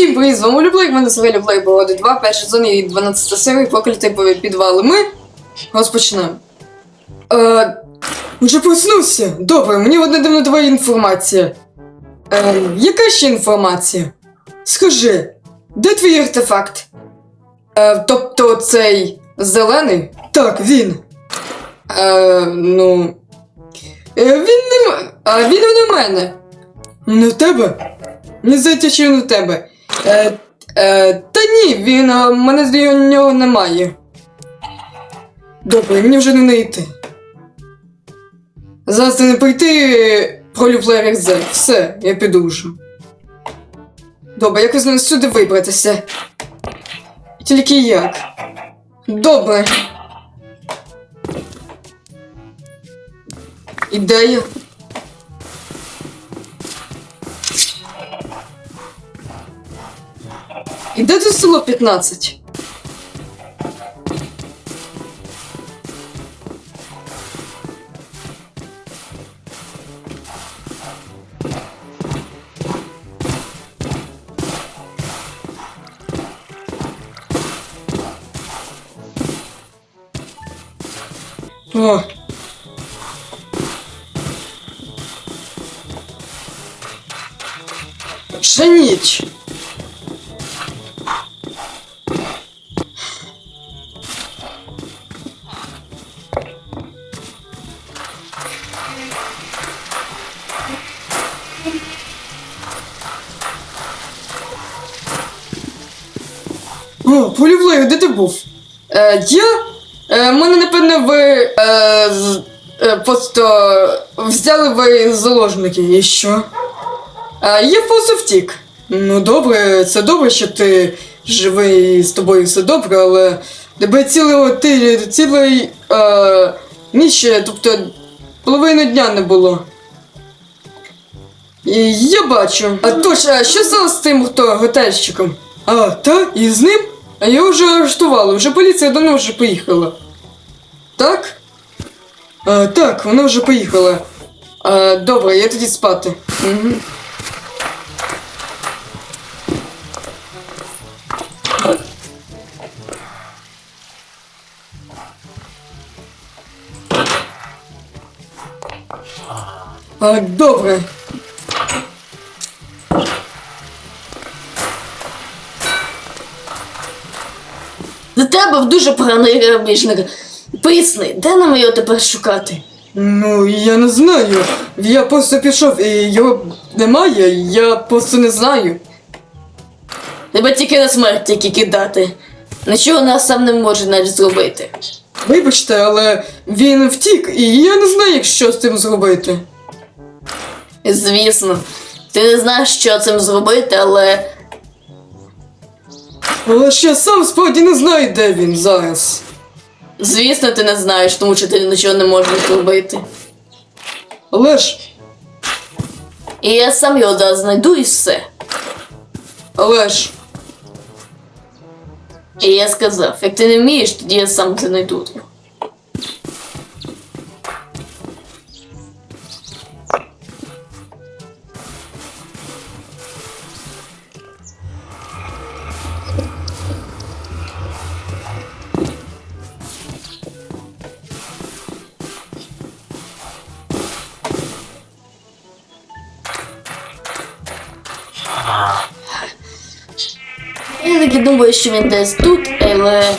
Всім привіт, з вами Люблейк, мене звати Люблейк Бороди 2, перший сезон і 12 серія проклятий по- підвали. Ми розпочнемо. Е, вже проснувся. Добре, мені одна дивна твоя інформація. Е, яка ще інформація? Скажи, де твій артефакт? Е, тобто цей зелений? Так, він. Е, ну. Е, він не м- А він не в мене. Не в тебе? Не здається, що він у тебе. Е, е, та ні, він е, мене з нього немає. Добре, мені вже не йти. Зараз не прийти про люблер Зе. Все, я піду вже. Добре, якось нам сюди вибратися. Тільки як? Добре. Ідея. І де тут село 15? О. О, Полівлею, де ти був? Е, я? Е, мене, напевно, ви е, е, просто взяли ви заложники, і що? Е, я просто втік. Ну, добре, це добре, що ти живий з тобою все добре, але тебе цілого ти цілий е, ніч, тобто половини дня не було. І я бачу. А тож, а що стало з тим хто готельщиком? А, та, і з ним? А його вже арештували, вже поліція давно вже поїхала. Так? А, так, вона вже поїхала. А, добре, я тоді спати. Угу. А, добре. До тебе в дуже поганий грабіжник. Поясни, де нам його тепер шукати? Ну, я не знаю. Я просто пішов і його немає, я просто не знаю. Тебе тільки на смерть тільки кидати. Нічого нас сам не може навіть зробити. Вибачте, але він втік, і я не знаю, що з цим зробити. Звісно, ти не знаєш, що цим зробити, але Але ж я сам справді не знаю, де він зараз. звісно, ти не знаєш, тому що ти нічого не можеш зробити. Але ж, І я сам його зараз знайду і все. але ж. І я сказав, як ти не вмієш, тоді я сам це знайду. Таки думаю, що він десь тут, але.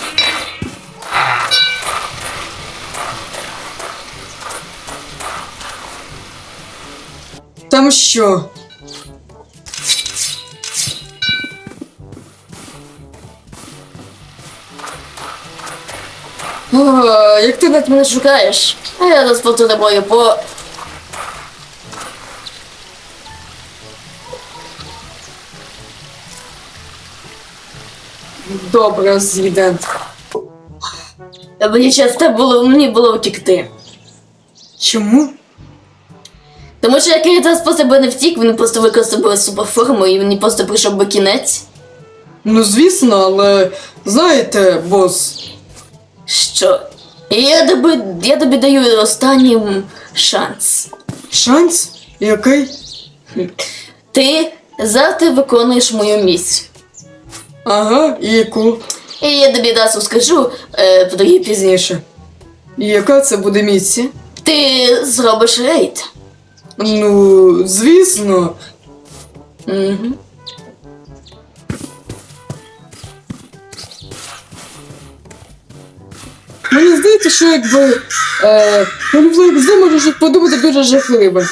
Там що? О, як ти навіть мене шукаєш? А я розплату тобою по. Добре, з'їде. Мені часто було мені було втікти. Чому? Тому що як я зараз просто би не втік, він просто використав би суперформу і мені просто прийшов би кінець. Ну, звісно, але знаєте, бос, Що? Я тобі, я тобі даю останній шанс. шанс? Який? Ти завтра виконуєш мою місію. Ага, і яку? І я тобі одразу скажу, е, тоді пізніше. І яка це буде місія? Ти зробиш рейд. Ну, звісно. Угу. Мені здається, що якби е, Поліфлейк може подумати дуже жахливе.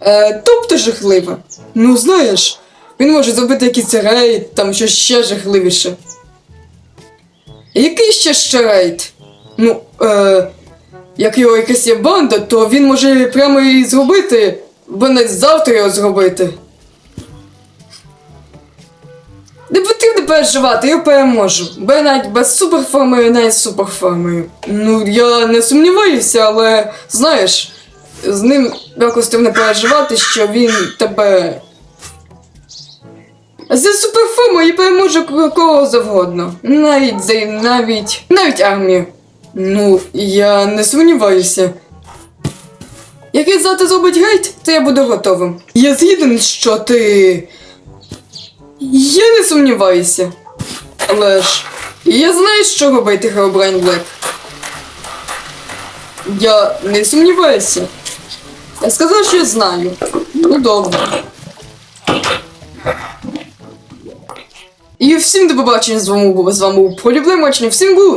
Е, тобто жахливе. Ну, знаєш, він може зробити якийсь рейд, там щось ще жахливіше. Який ще ще рейд? Ну, е, як його якась є банда, то він може прямо і зробити, бо навіть завтра його зробити. Не потрібно переживати, я переможу. Бо я навіть без суперформи, навіть з суперформою. Ну, я не сумніваюся, але знаєш, з ним якось треба переживати, що він тебе. За суперформою я переможу кого завгодно. Навіть за навіть. навіть армію. Ну, я не сумніваюся. Як я завтра зробить гейт, то я буду готовим. Я згіден, що ти. Я не сумніваюся. Але ж я знаю, що робити Херобрайн Блек. Я не сумніваюся. Я сказав, що я знаю. Ну добре. Всім до побачення з вами був з вами був Поліблемачний. Всім гуд!